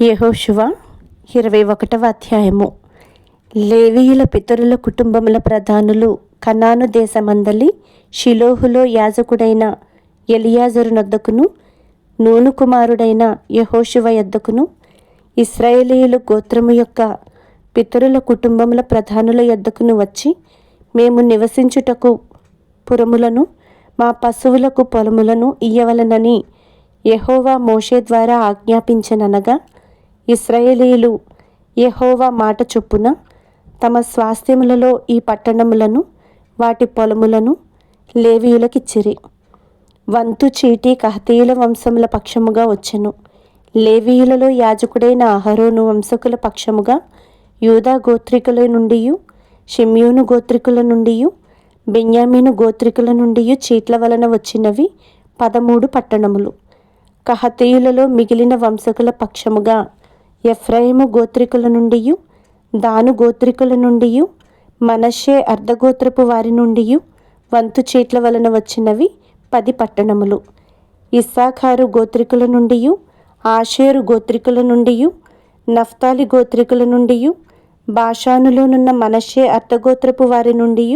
యెహోషువ ఇరవై ఒకటవ అధ్యాయము. లేవీయుల పితరుల కుటుంబముల ప్రధానులు కనాను దేశమందలి షిలోహులో యాజకుడైన ఎలియాజరు నొద్దకును నూను కుమారుడైన యెహోషువ యొద్దకును ఇస్రాయేలీయుల గోత్రము యొక్క పితరుల కుటుంబముల ప్రధానుల యొద్దకును వచ్చి మేము నివసించుటకు పురములను మా పశువులకు పొలములను ఇయ్యవలనని యహోవా మోషే ద్వారా ఆజ్ఞాపించననగా ఇస్రాయేలీలు యహోవా మాట చొప్పున తమ స్వాస్థ్యములలో ఈ పట్టణములను వాటి పొలములను లేవీయులకిచ్చిరి. వంతు చీటి కహతీయుల వంశముల పక్షముగా వచ్చెను. లేవీయులలో యాజకుడైన అహరోను వంశకుల పక్షముగా యూదా గోత్రికుల నుండి షిమ్యూను గోత్రికుల నుండి బెన్యామీను గోత్రికుల నుండి చీట్ల వలన వచ్చినవి పదమూడు పట్టణములు. కహతీయులలో మిగిలిన వంశకుల పక్షముగా ఎఫ్రాయిము గోత్రికుల నుండి దాను గోత్రికుల నుండి మనషే అర్ధగోత్రపు వారి నుండి వంతు చీట్ల వలన వచ్చినవి పది పట్టణములు. ఇస్సాఖారు గోత్రికుల నుండి ఆషేరు గోత్రికుల నుండి నఫ్తాలి గోత్రికుల నుండి భాషానులోనున్న మనషే అర్ధగోత్రపు వారి నుండి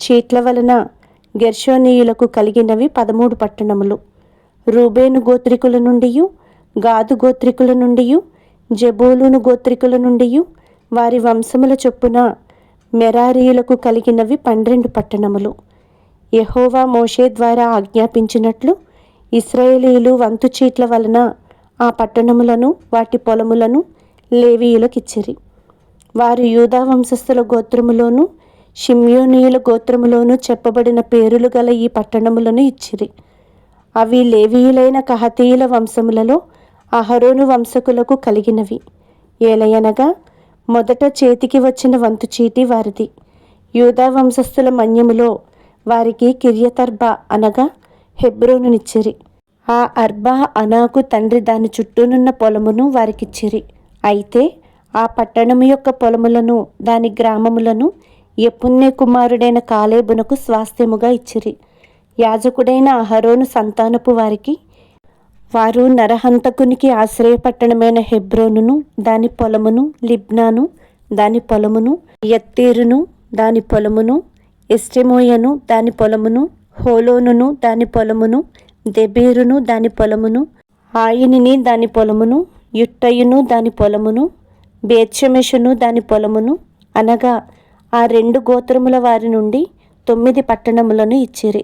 చీట్ల వలన గెర్షోనీయులకు కలిగినవి పదమూడు పట్టణములు. రూబేను గోత్రికుల నుండి గాదు గోత్రికుల నుండి జబూలును గోత్రికుల నుండి వారి వంశముల చొప్పున మెరారీయులకు కలిగినవి పన్నెండు పట్టణములు. యహోవా మోషే ద్వారా ఆజ్ఞాపించినట్లు ఇస్రాయేలీలు వంతు చీట్ల వలన ఆ పట్టణములను వాటి పొలములను లేవీయులకిచ్చిరి. వారు యూదా వంశస్థుల గోత్రములోను షిమ్యోనీయుల గోత్రములోను చెప్పబడిన పేరులు గల ఈ పట్టణములను ఇచ్చిరి. అవి లేవీయులైన కహతీయుల వంశములలో అహరోను వంశకులకు కలిగినవి. ఏలయనగా మొదట చేతికి వచ్చిన వంతు చీటి వారిది. యూదా వంశస్థుల మన్యములో వారికి కిర్యతర్బా అనగా హెబ్రోనునిచ్చిరి. ఆ అర్బా అనాకు తండ్రి దాని చుట్టూనున్న పొలమును వారికిచ్చిరి. అయితే ఆ పట్టణము యొక్క పొలములను దాని గ్రామములను ఎప్పున్నే కుమారుడైన కాలేబునకు స్వాస్థ్యముగా ఇచ్చిరి. యాజకుడైన అహరోను సంతానపు వారికి వారు నరహంతకునికి ఆశ్రయపట్టణమైన హెబ్రోనును దాని పొలమును లిబ్నాను దాని పొలమును యత్తీరును దాని పొలమును ఎస్టెమోయను దాని పొలమును హోలోనును దాని పొలమును దెబీరును దాని పొలమును ఆయినిని దాని పొలమును యుట్టయును దాని పొలమును బేత్షమెషును దాని పొలమును అనగా ఆ రెండు గోత్రముల వారి నుండి తొమ్మిది పట్టణములను ఇచ్చిరి.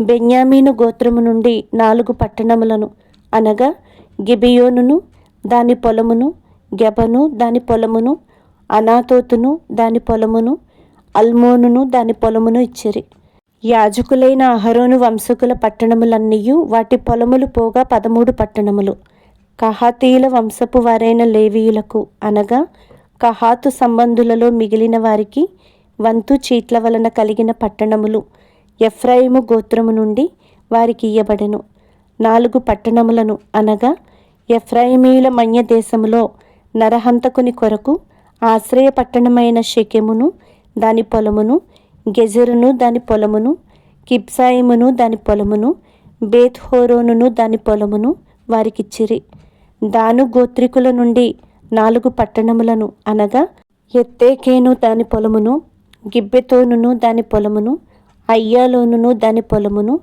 బెన్యామీను గోత్రము నుండి నాలుగు పట్టణములను అనగా గిబియోనును దాని పొలమును గెబను దాని పొలమును అనాతోతును దాని పొలమును అల్మోనును దాని పొలమును ఇచ్చిరి. యాజకులైన అహరోను వంశకుల పట్టణములన్నీయు వాటి పొలములు పోగా పదమూడు పట్టణములు. కహాతీయుల వంశపు వారైన లేవీయులకు అనగా కహాతు సంబంధులలో మిగిలిన వారికి వంతు చీట్ల వలన కలిగిన పట్టణములు. ఎఫ్రాయిము గోత్రము నుండి వారికి ఇయ్యబడెను. నాలుగు పట్టణములను అనగా ఎఫ్రాయిమీయుల మన్య దేశములో నరహంతకుని కొరకు ఆశ్రయ పట్టణమైన షెకెమును దాని పొలమును గెజరును దాని పొలమును కిబ్సాయిమును దాని పొలమును బేత్ హోరోనును దాని పొలమును వారికిచ్చిరి. దాను గోత్రికుల నుండి నాలుగు పట్టణములను అనగా ఎత్తేకేను దాని పొలమును గిబ్బెతోనును దాని పొలమును అయ్యాలోనును దాని పొలమును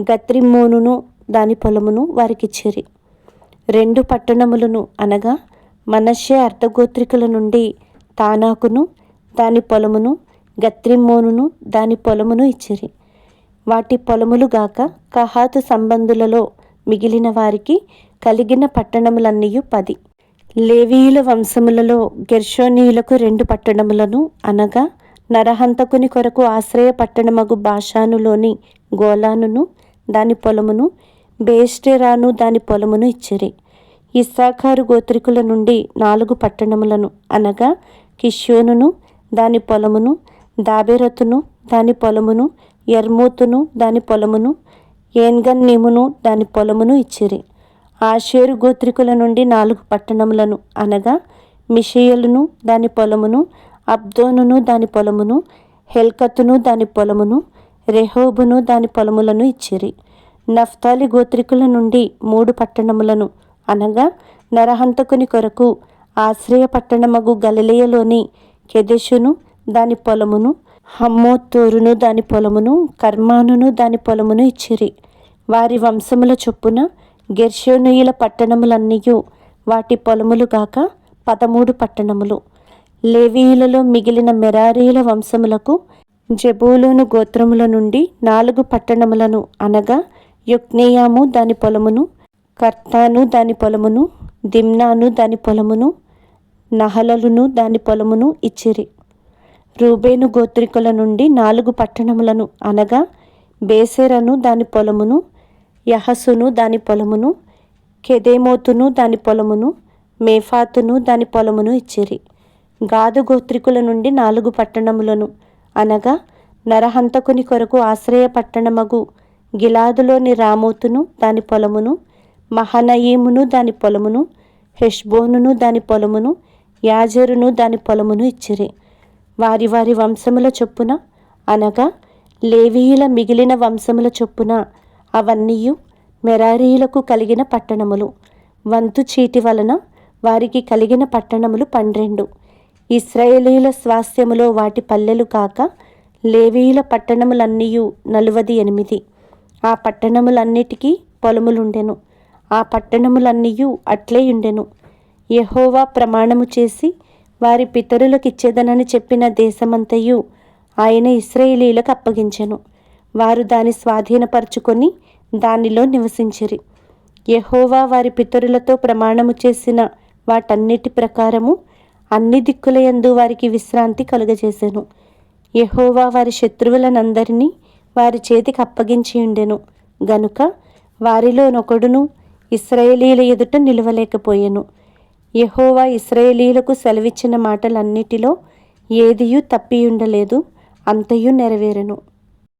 గత్రిమ్మోనును దాని పొలమును వారికిచ్చిరి. రెండు పట్టణములను అనగా మనషే అర్ధగోత్రికుల నుండి తానాకును దాని పొలమును గత్రిమ్మోనును దాని పొలమును ఇచ్చిరి. వాటి పొలములు గాక కహాతు సంబంధులలో మిగిలిన వారికి కలిగిన పట్టణములన్నీ పది. లేవీయుల వంశములలో గెర్షోనీయులకు రెండు పట్టణములను అనగా నరహంతకుని కొరకు ఆశ్రయ పట్టణమగు భాషానులోని గోలానును దాని పొలమును బేస్టెరాను దాని పొలమును ఇచ్చిరి. ఇస్సాఖారు గోత్రికుల నుండి నాలుగు పట్టణములను అనగా కిష్యోనును దాని పొలమును దాబెరతును దాని పొలమును ఎర్మూతును దాని పొలమును ఏన్గన్నీమును దాని పొలమును ఇచ్చిరి. ఆషేరు గోత్రికుల నుండి నాలుగు పట్టణములను అనగా మిషయలును దాని పొలమును అబ్దోనును దాని పొలమును హెల్కతును దాని పొలమును రెహోబును దాని పొలములను ఇచ్చిరి. నఫ్తాలి గోత్రికుల నుండి మూడు పట్టణములను అనగా నరహంతకుని కొరకు ఆశ్రయ పట్టణమగు గలలేయలోని కెదెషును దాని పొలమును హమ్మోత్తోరును దాని పొలమును కర్మానును దాని పొలమును ఇచ్చిరి. వారి వంశముల చొప్పున గెర్షోనుయుల పట్టణములన్నీయు వాటి పొలములు గాక పదమూడు పట్టణములు. లేవీయులలో మిగిలిన మెరారీల వంశములకు జబూలూను గోత్రముల నుండి నాలుగు పట్టణములను అనగా యొక్నేయాము దాని పొలమును కర్తాను దాని పొలమును దిమ్నాను దాని పొలమును నహలలును దాని పొలమును ఇచ్చిరి. రూబేను గోత్రికుల నుండి నాలుగు పట్టణములను అనగా బేసెరను దాని పొలమును యహసును దాని పొలమును కెదేమోతును దాని పొలమును మేఫాతును దాని పొలమును ఇచ్చిరి. గాదు గోత్రికుల నుండి నాలుగు పట్టణములను. అనగా నరహంతకుని కొరకు ఆశ్రయ పట్టణమగు గిలాదులోని రామోతును దాని పొలమును మహనయీమును దాని పొలమును హెష్బోనును దాని పొలమును యాజరును దాని పొలమును ఇచ్చిరి. వారి వారి వంశముల చొప్పున అనగా లేవీయుల మిగిలిన వంశముల చొప్పున అవన్నీయు మెరారీయులకు కలిగిన పట్టణములు. వంతు చీటి వలన వారికి కలిగిన పట్టణములు పన్నెండు. ఇస్రాయేలీల స్వాస్థ్యములో వాటి పల్లెలు కాక లేవీయుల పట్టణములన్నీయు నలువది ఎనిమిది. ఆ పట్టణములన్నిటికీ పొలములుండెను. ఆ పట్టణములన్నీయు అట్లే ఉండెను యహోవా ప్రమాణము చేసి వారి పితరులకిచ్చేదనని చెప్పిన దేశమంతయు ఆయన ఇస్రాయేలీలకు అప్పగించెను. వారు దాని స్వాధీనపరుచుకొని దానిలో నివసించిరి. యహోవా వారి పితరులతో ప్రమాణము చేసిన వాటన్నిటి ప్రకారము అన్ని దిక్కులయందు వారికి విశ్రాంతి కలుగజేశాను యహోవా వారి శత్రువులనందరినీ వారి చేతికి అప్పగించి ఉండెను. గనుక వారిలోనొకడును ఇస్రాయేలీల ఎదుట నిలవలేకపోయాను. యహోవా ఇస్రాయేలీలకు సెలవిచ్చిన మాటలన్నిటిలో ఏదియూ తప్పియుండలేదు అంతయు నెరవేరెను.